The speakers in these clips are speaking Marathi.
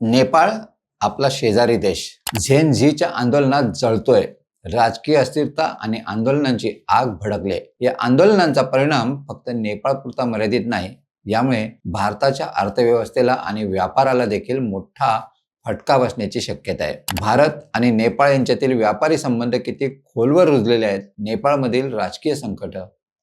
नेपाळ आपला शेजारी देश. झेन झीच्या आंदोलनात जळतोय. राजकीय अस्थिरता आणि आंदोलनांची आग भडकले. या आंदोलनांचा परिणाम फक्त नेपाळपुरता मर्यादित नाही यामुळे भारताच्या अर्थव्यवस्थेला आणि व्यापाराला देखील मोठा फटका बसण्याची शक्यता आहे. भारत आणि नेपाळ यांच्यातील व्यापारी संबंध किती खोलवर रुजलेले आहेत नेपाळमधील राजकीय संकट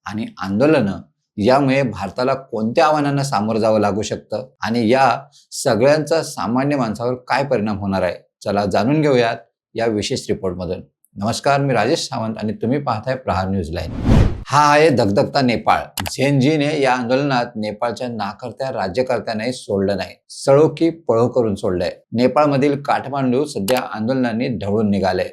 आणि आंदोलनं यामुळे भारताला कोणत्या आव्हानांना सामोरं जावं लागू शकतं? आणि या सगळ्यांचा सामान्य माणसावर काय परिणाम होणार आहे? चला जाणून घेऊयात या विशेष रिपोर्टमधून. नमस्कार मी राजेश सावंत आणि तुम्ही पाहताय प्रहार न्यूज लाईन. हा आहे धगधगता नेपाळ. झेनजीने या आंदोलनात नेपाळच्या नाकर्त्या राज्यकर्त्यांनाही सोडलं नाही. सळो की पळो करून सोडलंय. नेपाळमधील काठमांडू सध्या आंदोलनांनी ढवळून निघाले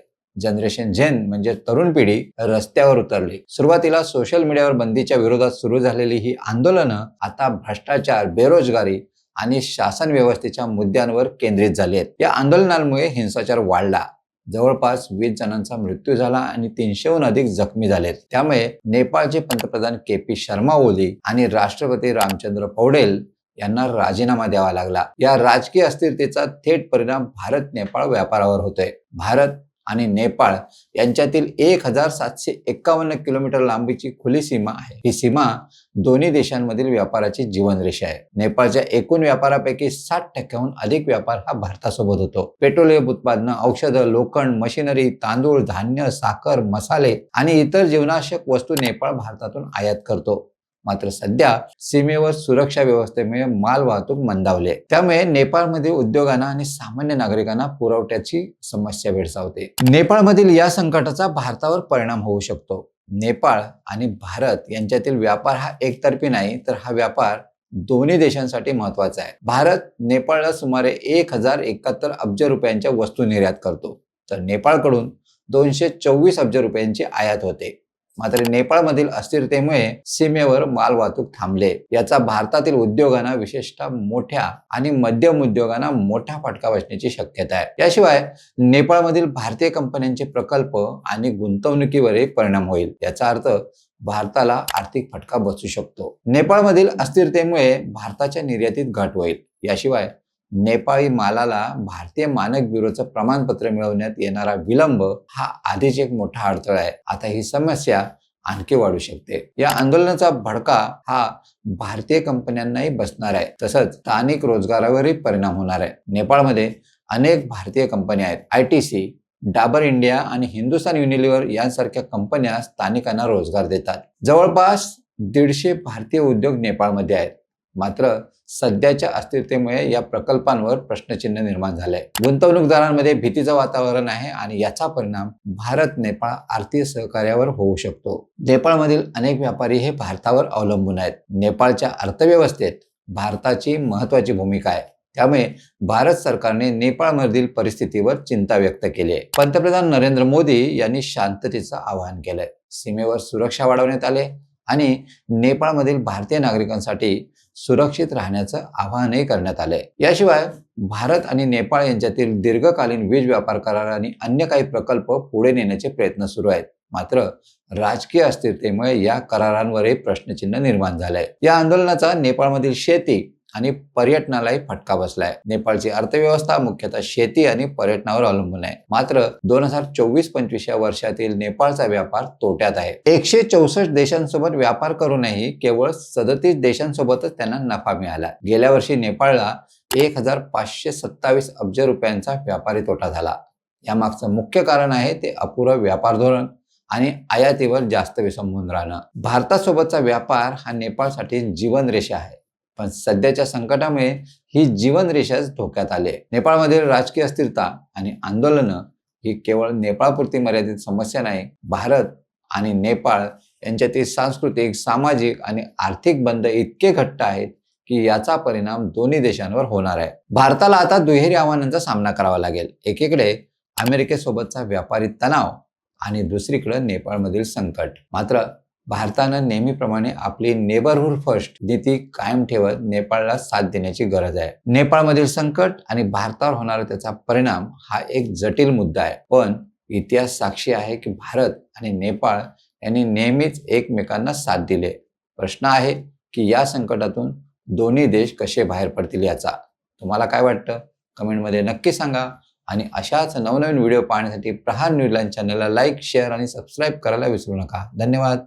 जनरेशन झेन म्हणजे तरुण पिढी रस्त्यावर उतरली. सुरुवातीला सोशल मीडियावर बंदीच्या विरोधात सुरू झालेली ही आंदोलनं आता भ्रष्टाचार बेरोजगारी आणि शासन व्यवस्थेच्या मुद्द्यांवर केंद्रित झाली आहेत. या आंदोलनांमुळे हिंसाचार वाढला. जवळपास वीस जणांचा मृत्यू झाला आणि तीनशेहून अधिक जखमी झालेत. त्यामुळे नेपाळचे पंतप्रधान के पी शर्मा ओली आणि राष्ट्रपती रामचंद्र पौडेल यांना राजीनामा द्यावा लागला. या राजकीय अस्थिरतेचा थेट परिणाम भारत नेपाळ व्यापारावर होतोय. भारत आणि नेपाळ यांच्यातील एक हजार सातशे एक्कावन्न किलोमीटर लांबीची खुली सीमा आहे. ही सीमा दोन्ही देशांमधील व्यापाराची जीवनरेषा आहे. नेपाळच्या एकूण व्यापारापैकी साठ टक्क्याहून अधिक व्यापार हा भारतासोबत होतो. पेट्रोलियम उत्पादनं औषधं लोखंड मशिनरी तांदूळ धान्य साखर मसाले आणि इतर जीवनावश्यक वस्तू नेपाळ भारतातून आयात करतो. मात्र सध्या सीमेवर सुरक्षा व्यवस्थेमुळे माल वाहतूक मंदावली त्यामुळे नेपाळमधील उद्योगांना आणि सामान्य नागरिकांना पुरवठ्याची समस्या भेडसावते. नेपाळमधील या संकटाचा भारतावर परिणाम होऊ शकतो. नेपाळ आणि भारत यांच्यातील व्यापार हा एकतर्फी नाही तर हा व्यापार दोन्ही देशांसाठी महत्त्वाचा आहे. भारत नेपाळला सुमारे एक हजार एकाहत्तर अब्ज रुपयांच्या वस्तू निर्यात करतो. तर नेपाळकडून दोनशे चोवीस अब्ज रुपयांची आयात होते. मात्र नेपाळमधील अस्थिरतेमुळे सीमेवर माल वाहतूक थांबले. याचा भारतातील उद्योगांना विशेषतः मोठ्या आणि मध्यम उद्योगांना मोठा फटका बसण्याची शक्यता आहे. याशिवाय नेपाळमधील भारतीय कंपन्यांचे प्रकल्प आणि गुंतवणुकीवरही परिणाम होईल. याचा अर्थ भारताला आर्थिक फटका बसू शकतो. नेपाळमधील अस्थिरतेमुळे भारताच्या निर्यातीत घट होईल. याशिवाय नेपाळी मालाला भारतीय मानक ब्युरोचं प्रमाणपत्र मिळवण्यात येणारा विलंब हा आधीच एक मोठा अडथळा आहे. आता ही समस्या आणखी वाढू शकते. या आंदोलनाचा भडका हा भारतीय कंपन्यांनाही बसणार आहे. तसंच स्थानिक रोजगारावरही परिणाम होणार आहे. नेपाळमध्ये अनेक भारतीय कंपन्या आहेत. I T C Dabur India आणि हिंदुस्तान युनिलिव्हर यांसारख्या कंपन्या स्थानिकांना रोजगार देतात. जवळपास दीडशे भारतीय उद्योग नेपाळमध्ये आहेत. मात्र सध्याच्या अस्थिरतेमुळे या प्रकल्पांवर प्रश्नचिन्ह निर्माण झाले गुंतवणूकदारांमध्ये भीतीचं वातावरण आहे आणि याचा परिणाम भारत नेपाळ आर्थिक सहकार्यावर होऊ शकतो. नेपाळमधील अनेक व्यापारी हे भारतावर अवलंबून आहेत. नेपाळच्या अर्थव्यवस्थेत भारताची महत्वाची भूमिका आहे. त्यामुळे भारत सरकारने नेपाळमधील परिस्थितीवर चिंता व्यक्त केली आहे. पंतप्रधान नरेंद्र मोदी यांनी शांततेचं आवाहन केलंय. सीमेवर सुरक्षा वाढवण्यात आले आणि नेपाळमधील भारतीय नागरिकांसाठी सुरक्षित राहण्याचं आवाहनही करण्यात आलंय. याशिवाय भारत आणि नेपाळ यांच्यातील दीर्घकालीन वीज व्यापार करार आणि अन्य काही प्रकल्प पुढे नेण्याचे प्रयत्न सुरू आहेत. मात्र राजकीय अस्थिरतेमुळे या करारांवरही प्रश्नचिन्ह निर्माण झालंय. या आंदोलनाचा नेपाळमधील शेती आणि पर्यटनालाही फटका बसलाय. नेपाळची अर्थव्यवस्था मुख्यतः शेती आणि पर्यटनावर अवलंबून आहे. मात्र दोन हजार चोवीस पंचवीस या वर्षातील नेपाळचा व्यापार तोट्यात आहे. एकशे चौसष्ट देशांसोबत व्यापार करूनही केवळ सदतीस देशांसोबतच त्यांना नफा मिळाला. गेल्या वर्षी नेपाळला एक हजार पाचशे सत्तावीस अब्ज रुपयांचा व्यापारी तोटा झाला. यामागचं मुख्य कारण आहे ते अपुरं व्यापार धोरण आणि आयातीवर जास्त विसंबून राहणं. भारतासोबतचा व्यापार हा नेपाळसाठी जीवनरेषा आहे. पण सध्याच्या संकटामुळे ही जीवनरेषाच धोक्यात आले नेपाळमधील राजकीय अस्थिरता आणि आंदोलनं ही केवळ नेपाळपुरती मर्यादित समस्या नाही भारत आणि नेपाळ यांच्यातील सांस्कृतिक सामाजिक आणि आर्थिक बंध इतके घट्ट आहेत की याचा परिणाम दोन्ही देशांवर होणार आहे. भारताला आता दुहेरी आव्हानांचा सामना करावा लागेल. एकीकडे अमेरिकेसोबतचा व्यापारी तणाव आणि दुसरीकडे नेपाळमधील संकट. मात्र भारतानं नेहमीप्रमाणे आपली नेबरहूड फर्स्ट नीती कायम ठेवत नेपाळला साथ देण्याची गरज आहे. नेपाळमधील संकट आणि भारतावर होणारा त्याचा परिणाम हा एक जटिल मुद्दा आहे. पण इतिहास साक्षी आहे की भारत आणि नेपाळ यांनी नेहमीच एकमेकांना साथ दिले. प्रश्न आहे की या संकटातून दोन्ही देश कसे बाहेर पडतील याचा. तुम्हाला काय वाटतं? कमेंटमध्ये नक्की सांगा आणि अशाच नवनवीन व्हिडिओ पाहण्यासाठी प्रहार न्यूज चॅनलला लाईक शेअर आणि सबस्क्राईब करायला विसरू नका. धन्यवाद.